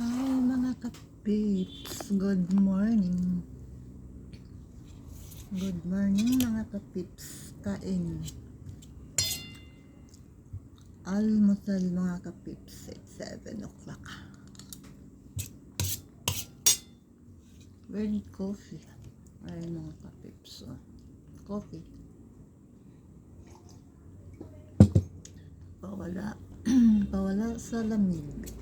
Hi mga kapips, good morning. Good morning mga kapips, kain. Almusal mga kapips at 7 o'clock. With coffee. Ay mga kapips, oh. coffee. Pawala, pawala sa lamig.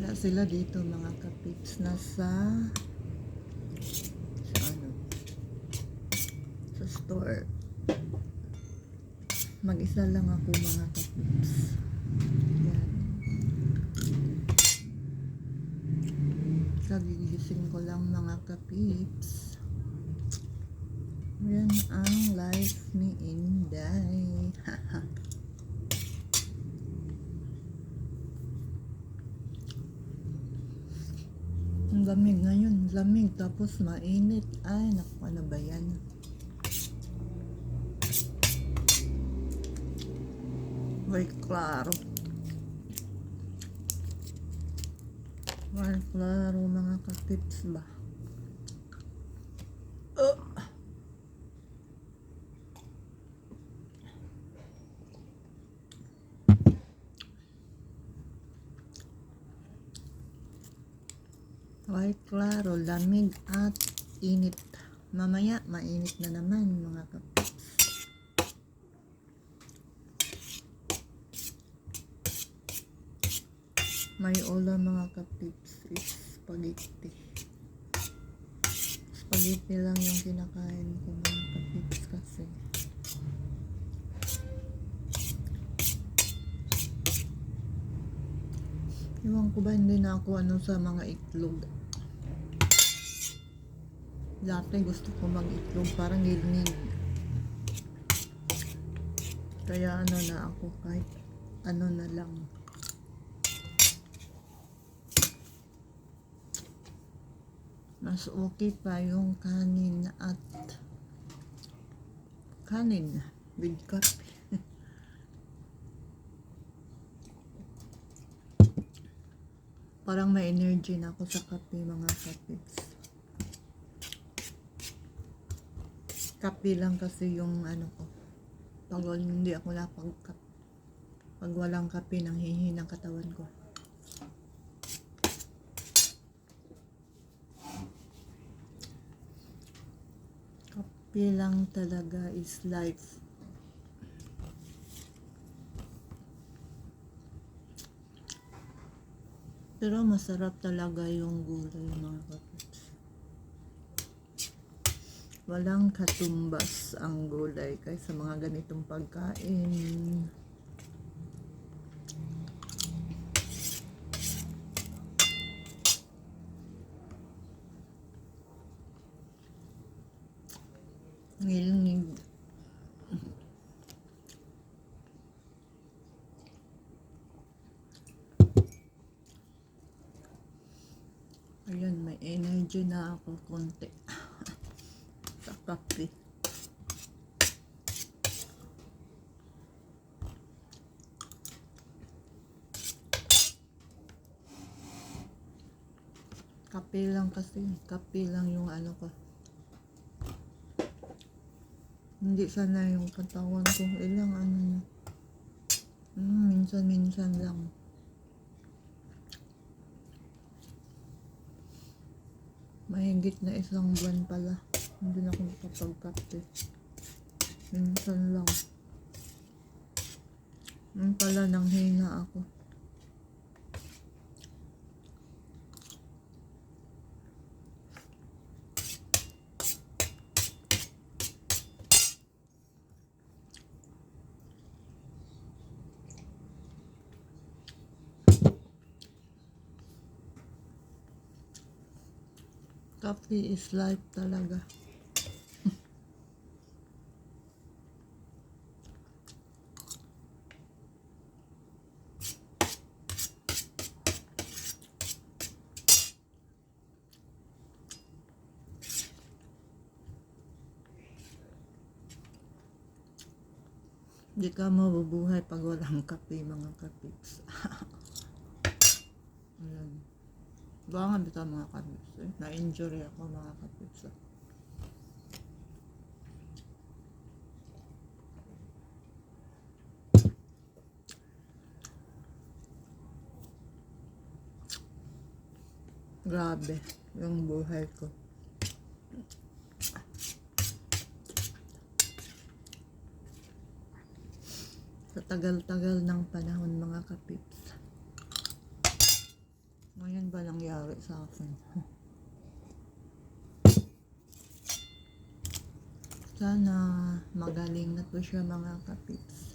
Wala sila dito mga kapips. Nasa sa ano sa store. Mag-isa lang ako mga kapips. Yan. Kagigising ko lang mga kapips. Yan ang life ni Inday. Ang lamig ngayon, lamig tapos mainit. Ay, naku, ano ba yan? May klaro. May klaro mga katips ba? Ay, klaro, lamig at init. Mamaya, mainit na naman mga kapips. May ulam mga kapips is spaghetti. Spaghetti lang yung kinakain ko mga kapips kasi. Iwan ko ba hindi na ako ano sa mga itlog. Dati gusto ko mag-itlog parang nilnig. Kaya ano na ako kahit ano na lang. Mas okay pa yung kanin at kanin with coffee. Parang may energy na ako sa kape mga kapits. Kape lang kasi yung ano ko. Pag hindi ako lapag Pag walang kape, nang ng katawan ko. Kape lang talaga is life. Pero masarap talaga yung gulay mga kapits. Walang katumbas ang gulay kaysa mga ganitong pagkain. Ngilngig. Ayan, may energy na ako konti. sa kape. Kape lang kasi. Kape lang yung ano ko. Hindi sana yung katawan ko. Ilang ano na. Hmm, minsan-minsan lang. Mahigit na isang buwan pala. Hindi na ako nakapagkape. Minsan lang. Yun pala nang hina ako. Coffee is life talaga. Hindi ka mabubuhay pag walang kape, mga kapips. Baka nga bita mga kapips. Eh. Na-injury ako mga kapips. ah. Grabe, yung buhay ko. Sa tagal-tagal ng panahon mga kapips. Ngayon ba nangyari sa akin? Sana magaling na to siya mga kapips.